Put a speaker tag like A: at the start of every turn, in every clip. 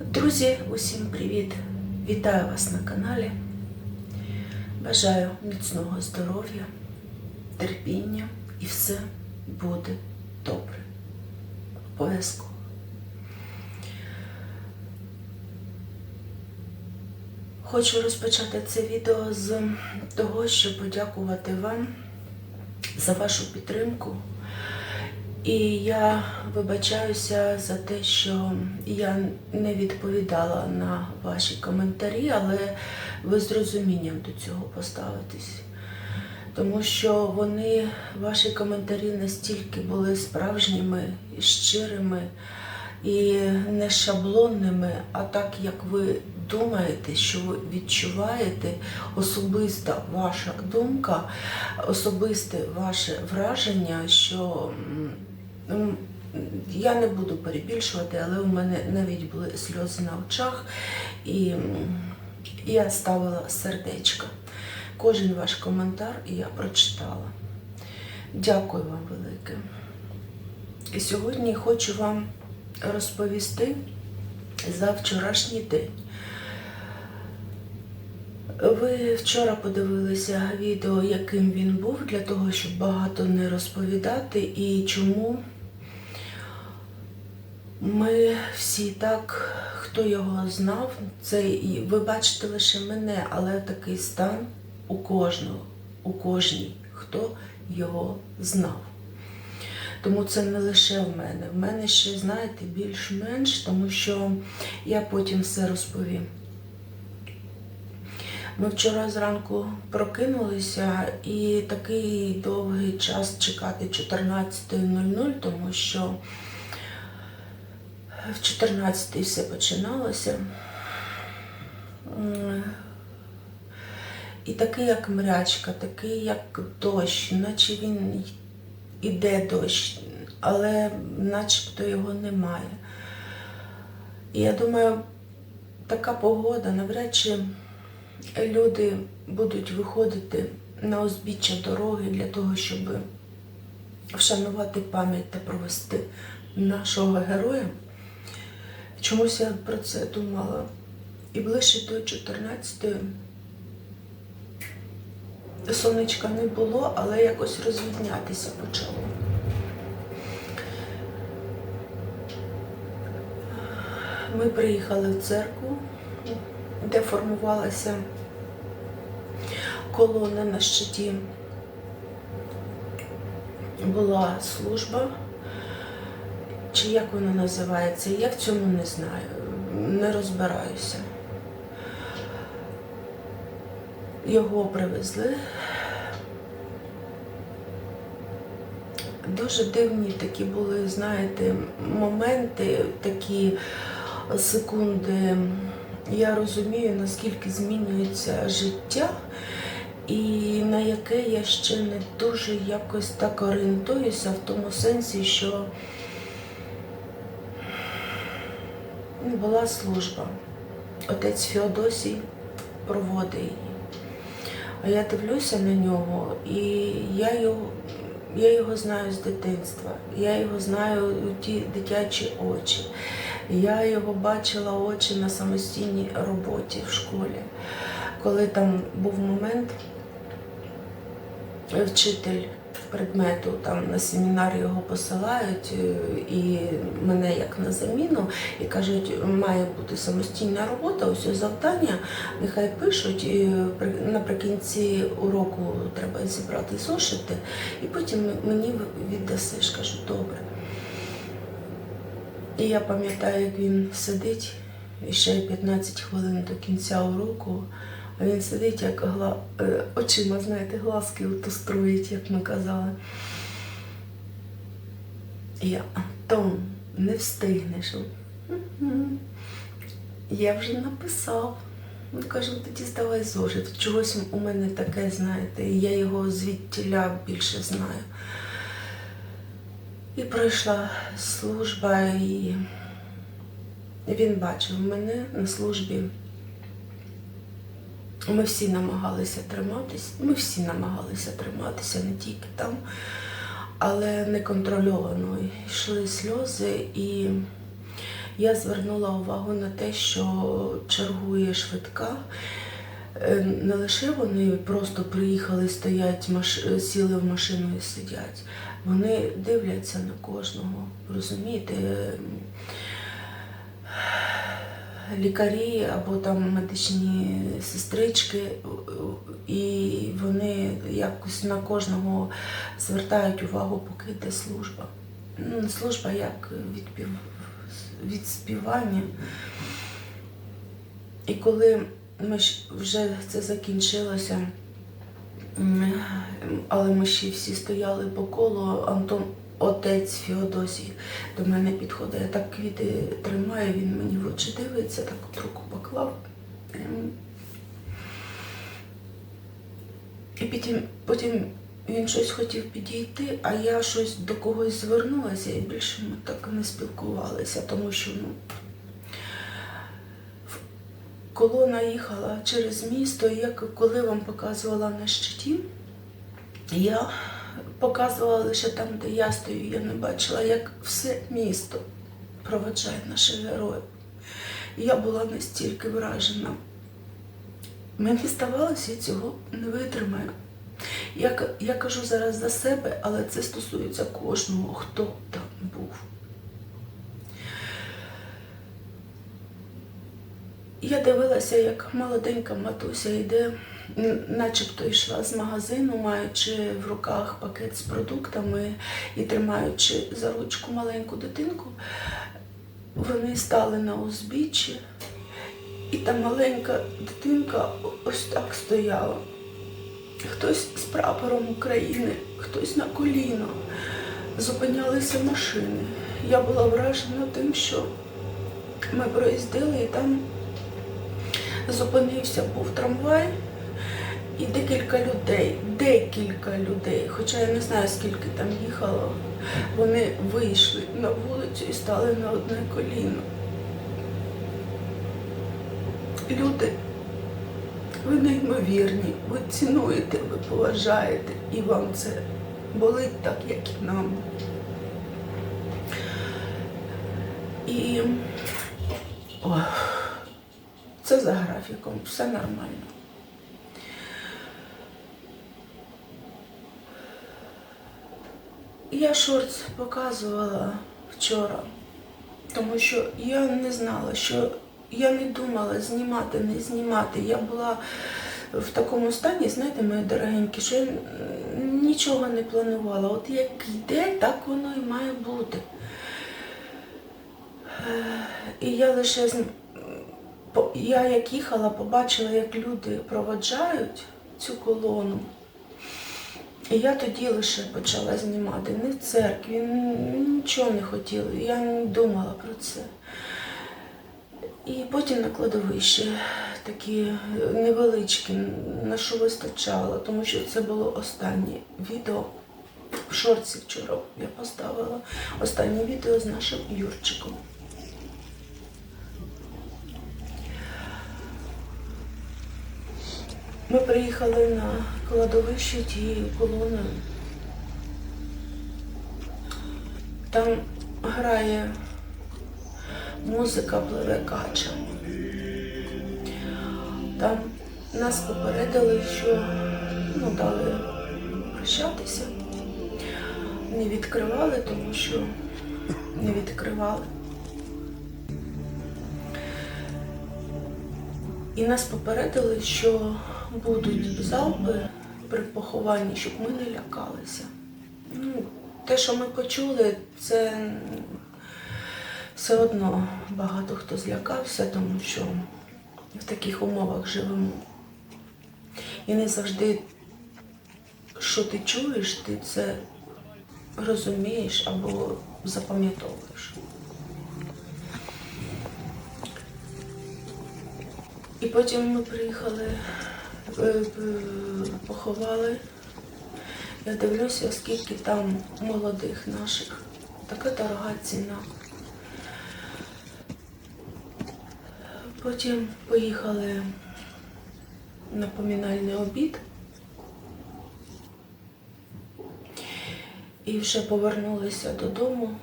A: Друзі, усім привіт! Вітаю вас на каналі. Бажаю міцного здоров'я, терпіння і все буде добре. Обов'язково. Хочу розпочати це відео з того, щоб подякувати вам за вашу підтримку. І я вибачаюся за те, що я не відповідала на ваші коментарі, але ви з розумінням до цього поставитесь. Тому що вони, ваші коментарі настільки були справжніми, щирими і не шаблонними, а так як ви думаєте, що ви відчуваєте, особиста ваша думка, особисте ваше враження, що я не буду перебільшувати, але у мене навіть були сльози на очах, і я ставила сердечко. Кожен ваш коментар я прочитала. Дякую вам велике. І сьогодні хочу вам розповісти за вчорашній день. Ви вчора подивилися відео, яким він був, для того, щоб багато не розповідати і чому ми всі так, хто його знав, це і ви бачите лише мене, але такий стан у кожного, у кожній, хто його знав. Тому це не лише в мене. В мене ще, знаєте, більш-менш, тому що я потім все розповім. Ми вчора зранку прокинулися і такий довгий час чекати 14.00, тому що в 14-й все починалося. І такий, як мрячка, такий, як дощ, наче він іде дощ, але начебто його немає. І я думаю, така погода, навряд чи люди будуть виходити на узбіччя дороги для того, щоб вшанувати пам'ять та провести нашого героя. Чомусь я про це думала. І ближче до 14 сонечка не було, але якось розвіднятися почало. Ми приїхали в церкву, де формувалася колона на щиті. Була служба, чи як вона називається, я в цьому не знаю, не розбираюся. Його привезли. Дуже дивні такі були, знаєте, моменти, такі секунди. Я розумію, наскільки змінюється життя, і на яке я ще не дуже якось так орієнтуюся в тому сенсі, що ну, була служба. Отець Феодосій проводить її. А я дивлюся на нього, і я його, я його знаю з дитинства. Я його знаю у ті дитячі очі. Я його бачила очі на самостійній роботі в школі. Коли там був момент, вчитель предмету там на семінар його посилають е, і мене як на заміну, і кажуть, має бути самостійна робота, ось завдання, нехай пишуть, і наприкінці уроку треба зібрати зошити, і потім мені віддасиш. Кажу, добре. І я пам'ятаю, як він сидить, і ще 15 хвилин до кінця уроку, а він сидить, як гла... е, очима, знаєте, глазки ото строїть, як ми казали. Я, Антон, не встигнеш. Я вже написав. Ну, кажу, тоді здавай зошит. Чогось у мене таке, знаєте, і я його звідтіля більше знаю. І пройшла служба, і він бачив мене на службі. Ми всі намагалися триматися, ми всі намагалися триматися, не тільки там, але неконтрольовано йшли сльози, і я звернула увагу на те, що чергує швидка. Е, Не лише вони просто приїхали, стоять, маш... сіли в машину і сидять. Вони дивляться на кожного. Розумієте? Лікарі або там медичні сестрички, і вони якось на кожного звертають увагу, поки йде служба. Ну, служба як відпів... відспівання. І коли ми вже це закінчилося, але ми ще всі стояли по колу, Антон, отець Феодосій, до мене підходить, я так квіти тримаю, він мені в очі дивиться, так от руку поклав. Ем, І потім, потім він щось хотів підійти, а я щось до когось звернулася і більше ми так не спілкувалися, тому що ну, колона їхала через місто, і я к- коли вам показувала на щиті, я показувала лише там, де я стою, я не бачила, як все місто проведжає наших героїв. І я була настільки вражена. Мені здавалося, я цього не витримаю. Я, я кажу зараз за себе, але це стосується кожного, хто там був. Я дивилася, як молоденька матуся йде, начебто йшла з магазину, маючи в руках пакет з продуктами і тримаючи за ручку маленьку дитинку. Вони стали на узбіччі, і та маленька дитинка ось так стояла. Хтось з прапором України, хтось на коліно. Зупинялися машини. Я була вражена тим, що ми проїздили і там зупинився був трамвай і декілька людей, декілька людей, хоча я не знаю, скільки там їхало, вони вийшли на вулицю і стали на одне коліно. Люди, ви неймовірні, ви цінуєте, ви поважаєте, і вам це болить так, як і нам. І О, це за графіком, все нормально. Я шортс показувала вчора, тому що я не знала, що я не думала знімати, не знімати. Я була в такому стані, знаєте, мої дорогенькі, що я нічого не планувала. От як йде, так воно і має бути. І я лише я як їхала, побачила, як люди проводжають цю колону. І я тоді лише почала знімати. Не в церкві, нічого не хотіла. Я не думала про це. І потім на кладовище такі невеличкі, на що вистачало, тому що це було останнє відео. В шорці вчора я поставила останнє відео з нашим Юрчиком. Ми приїхали на кладовище тією колоною. Там грає музика пливе кача. Там нас попередили, що ну, дали прощатися. Не відкривали, тому що не відкривали. І нас попередили, що будуть залпи при похованні, щоб ми не лякалися. Ну, те, що ми почули, це все одно багато хто злякався, тому що в таких умовах живемо. І не завжди, що ти чуєш, ти це розумієш або запам'ятовуєш. І потім ми приїхали, поховали. Я дивлюся, скільки там молодих наших. Така дорога ціна. Потім поїхали на помінальний обід. І вже повернулися додому.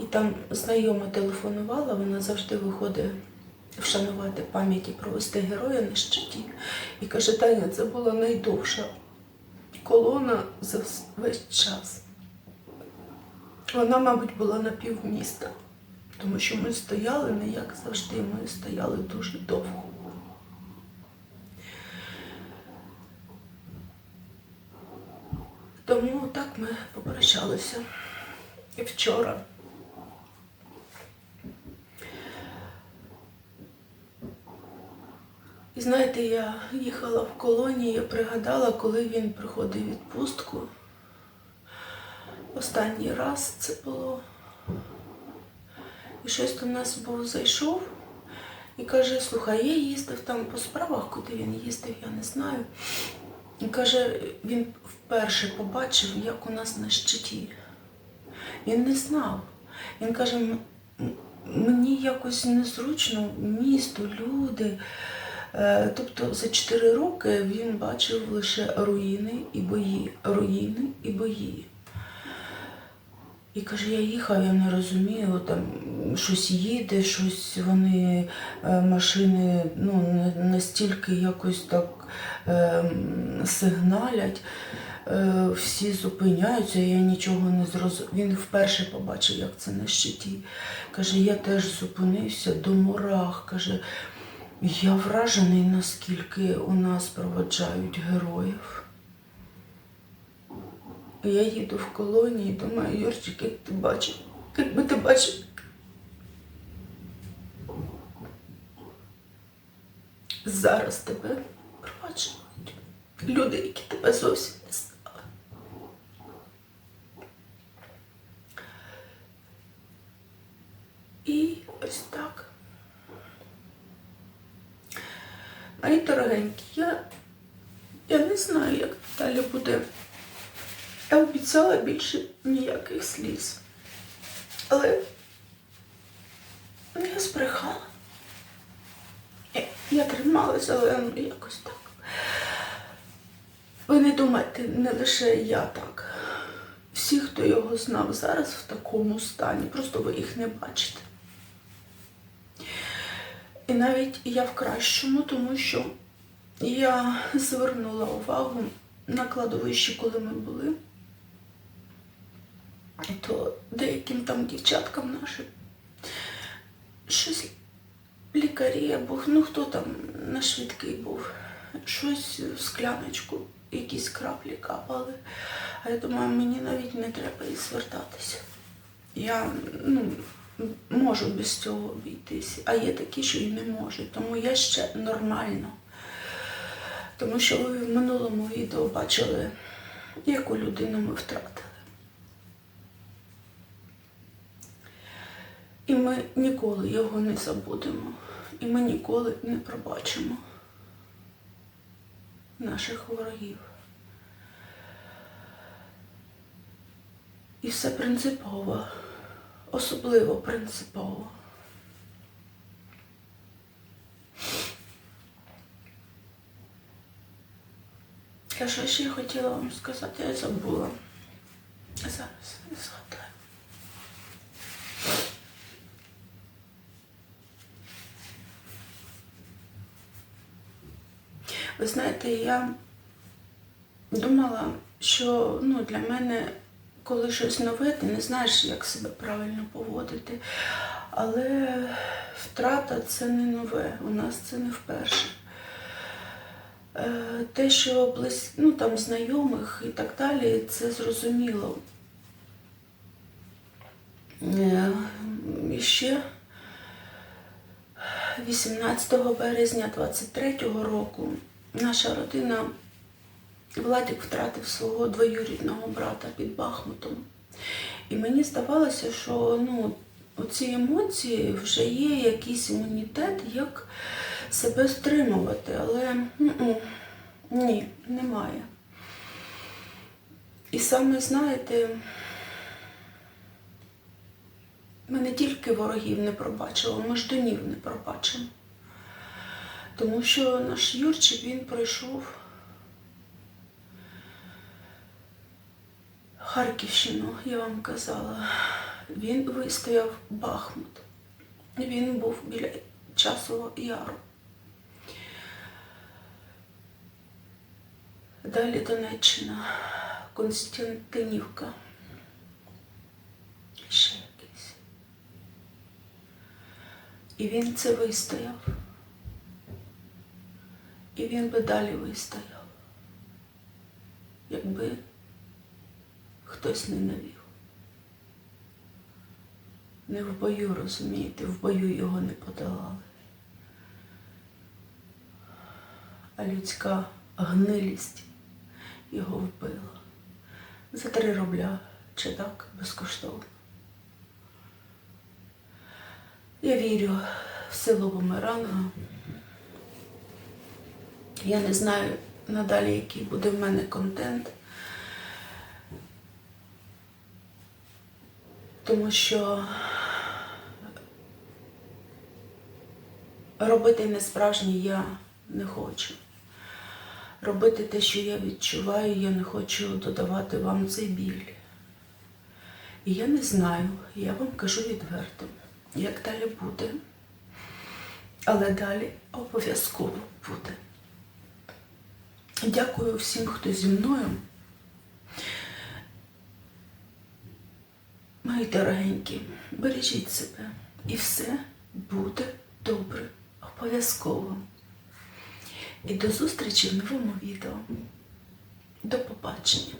A: І там знайома телефонувала, вона завжди виходить вшанувати пам'яті провести героя на щиті. І каже, Таня, це була найдовша колона за весь час. Вона, мабуть, була на півміста, тому що ми стояли не як завжди, ми стояли дуже довго. Тому так ми попрощалися. І вчора. І знаєте, я їхала в колонії, я пригадала, коли він приходив відпустку. Останній раз це було. І щось до нас був зайшов і каже, слухай, я їздив там по справах, куди він їздив, я не знаю. І каже, він вперше побачив, як у нас на щиті. Він не знав. Він каже, «М- м- мені якось незручно місто, люди. Е, Тобто за 4 роки він бачив лише руїни і бої, руїни і бої. І каже, я їхав, я не розумію, там щось їде, щось вони, е, машини ну, настільки якось так е, сигналять, е, всі зупиняються, я нічого не зрозумів. Він вперше побачив, як це на щиті. Каже, я теж зупинився до мурах. Каже, я вражений, наскільки у нас проводжають героїв. Я їду в колонії, думаю, Юрчик, як ти бачив, якби ти бачив. Зараз тебе проваджують люди, які тебе зовсім не знали. І ось так. Мої дорогенькі, я, я не знаю, як далі буде. Я обіцяла більше ніяких сліз. Але я збрехала. Я, я трималася, але якось так. Ви не думайте, не лише я так. Всі, хто його знав зараз в такому стані, просто ви їх не бачите. І навіть я в кращому, тому що я звернула увагу на кладовищі, коли ми були, то деяким там дівчаткам нашим щось лікарі або ну хто там на швидкий був, щось в скляночку, якісь краплі капали. А я думаю, мені навіть не треба і звертатися. Я ну, можу без цього обійтись, а є такі, що і не можуть. Тому я ще нормально. Тому що ви в минулому відео бачили, яку людину ми втратили. І ми ніколи його не забудемо. І ми ніколи не пробачимо наших ворогів. І все принципово, особливо принципово. Я що ще хотіла вам сказати, я забула. Зараз не згадаю. Ви знаєте, я думала, що ну, для мене, коли щось нове, ти не знаєш, як себе правильно поводити. Але втрата це не нове, у нас це не вперше. Е, Те, що близь, ну, там, знайомих і так далі, це зрозуміло. Е, І ще 18 березня 23-го року наша родина Владик втратив свого двоюрідного брата під Бахмутом. І мені здавалося, що ну, оці емоції вже є якийсь імунітет, як себе стримувати, але м-м, ні, немає. І саме, знаєте, ми не тільки ворогів не пробачили, ми ждунів не пробачимо. Тому що наш Юрчик, він пройшов Харківщину, я вам казала. Він вистояв Бахмут. Він був біля часового яру. Далі Донеччина, Константинівка. Ще якийсь. І він це вистояв. І він би далі вистояв, якби хтось не навів. Не в бою, розумієте, в бою його не подолали. А людська гнилість його вбила. За три рубля чи так безкоштовно. Я вірю в силу бумеранга. Я не знаю надалі, який буде в мене контент. Тому що робити несправжнє я не хочу. Робити те, що я відчуваю, я не хочу додавати вам цей біль. І я не знаю, я вам кажу відверто, як далі буде. Але далі обов'язково буде. Дякую всім, хто зі мною. Мої дорогенькі, бережіть себе. І все буде добре. Обов'язково. І до зустрічі в новому відео. До побачення.